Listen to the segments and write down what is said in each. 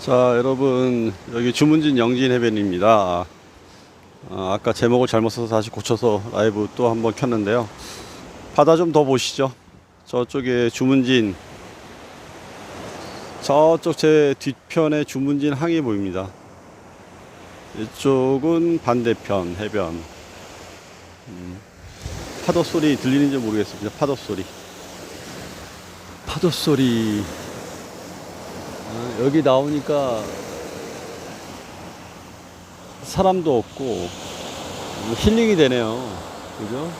자 여러분 여기 주문진 영진 해변입니다. 아, 아까 제목을 잘못 써서 다시 고쳐서 라이브 또 한번 켰는데요. 바다 좀 더 보시죠. 저쪽에 주문진 저쪽 제 뒤편에 주문진 항이 보입니다. 이쪽은 반대편 해변. 음, 파도 소리 들리는지 모르겠습니다. 파도 소리. 파도 소리 아, 여기 나오니까 사람도 없고 뭐 힐링이 되네요. 그죠?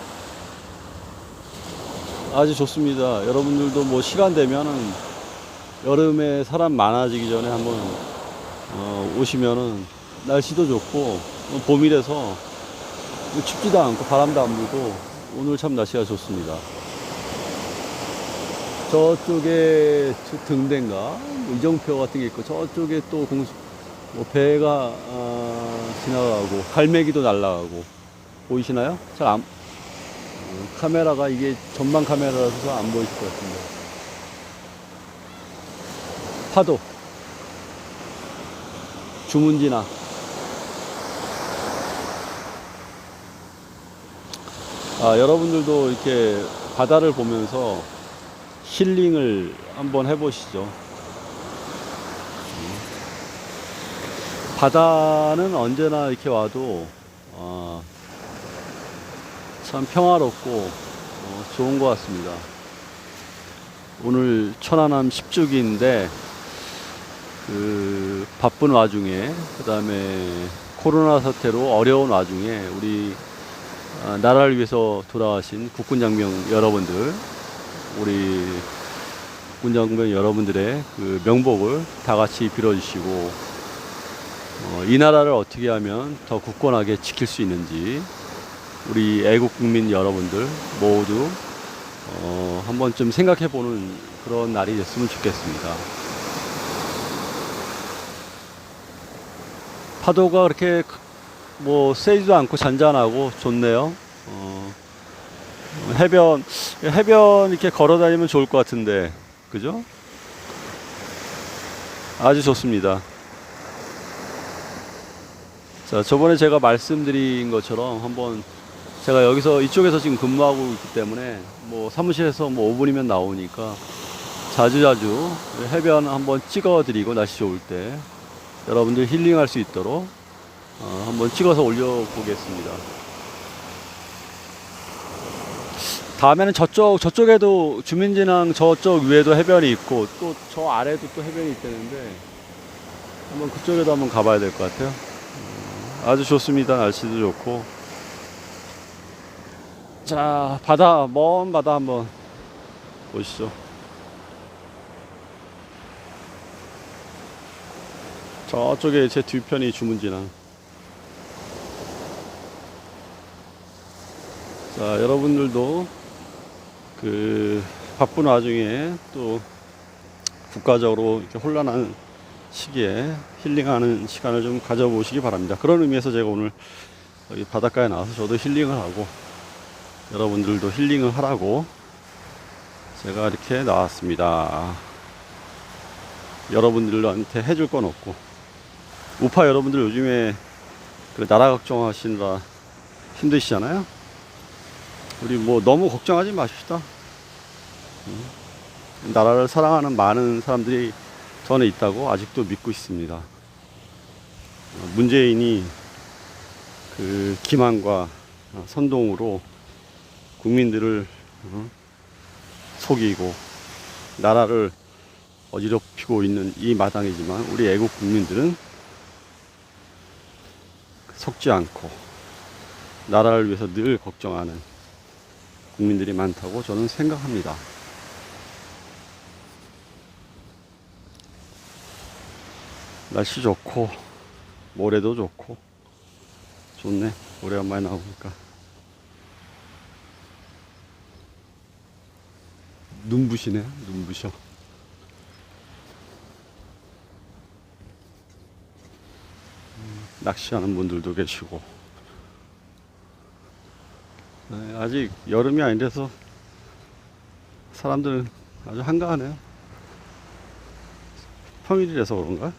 아주 좋습니다. 여러분들도 뭐 시간 되면은 여름에 사람 많아지기 전에 한번 어, 오시면은 날씨도 좋고 뭐 봄이라서 뭐 춥지도 않고 바람도 안 불고 오늘 참 날씨가 좋습니다. 저쪽에 저 등대인가? 뭐 이정표 같은 게 있고 저쪽에 또 공수 뭐 배가 아, 지나가고 갈매기도 날아가고 보이시나요? 잘 안, 어, 카메라가 이게 전방 카메라라서 안 보이실 것 같은데. 파도. 주문지나. 아, 여러분들도 이렇게 바다를 보면서 힐링을 한번 해보시죠. 음. 바다는 언제나 이렇게 와도 어, 참 평화롭고 어, 좋은 것 같습니다. 오늘 천안함 10주기인데 그 바쁜 와중에 그 다음에 코로나 사태로 어려운 와중에 우리 아, 나라를 위해서 돌아가신 국군 장병 여러분들 우리 군장병 여러분들의 그 명복을 다 같이 빌어주시고 어, 이 나라를 어떻게 하면 더 굳건하게 지킬 수 있는지 우리 애국 국민 여러분들 모두 어, 한 번쯤 생각해 보는 그런 날이 됐으면 좋겠습니다. 파도가 그렇게 뭐 세지도 않고 잔잔하고 좋네요. 어, 해변 해변 이렇게 걸어 다니면 좋을 것 같은데 그죠? 아주 좋습니다. 자 저번에 제가 말씀드린 것처럼 한번 제가 여기서 이쪽에서 지금 근무하고 있기 때문에 뭐 사무실에서 뭐 5분이면 나오니까 자주자주 해변 한번 찍어드리고 날씨 좋을 때 여러분들 힐링할 수 있도록 어, 한번 찍어서 올려보겠습니다. 다음에는 저쪽 저쪽에도 주민진항 저쪽 위에도 해변이 있고 또 저 아래도 또 해변이 있다는데 한번 그쪽에도 한번 가봐야 될 것 같아요. 음, 아주 좋습니다. 날씨도 좋고. 자 바다 먼 바다 한번 보시죠. 저쪽에 제 뒤편이 주문진항. 자, 여러분들도 그 바쁜 와중에 또 국가적으로 이렇게 혼란한 시기에 힐링하는 시간을 좀 가져보시기 바랍니다. 그런 의미에서 제가 오늘 여기 바닷가에 나와서 저도 힐링을 하고 여러분들도 힐링을 하라고 제가 이렇게 나왔습니다. 여러분들한테 해줄 건 없고 우파 여러분들 요즘에 그 나라 걱정하시느라 힘드시잖아요. 우리 뭐 너무 걱정하지 마십시다. 음. 나라를 사랑하는 많은 사람들이 전에 있다고 아직도 믿고 있습니다. 어, 문재인이 그 기만과 선동으로 국민들을 어, 속이고 나라를 어지럽히고 있는 이 마당이지만 우리 애국 국민들은 속지 않고 나라를 위해서 늘 걱정하는 국민들이 많다고 저는 생각합니다. 날씨 좋고 모래도 좋고 좋네. 오래간만에 나오니까 눈부시네. 눈부셔. 음, 낚시하는 분들도 계시고 네, 아직 여름이 아니라서 사람들은 아주 한가하네요. 평일이라서 그런가?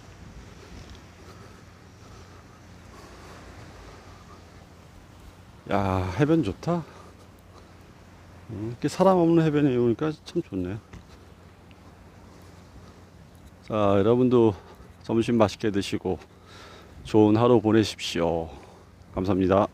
야, 해변 좋다. 음, 이렇게 사람 없는 해변에 오니까 참 좋네요. 자, 여러분도 점심 맛있게 드시고 좋은 하루 보내십시오. 감사합니다.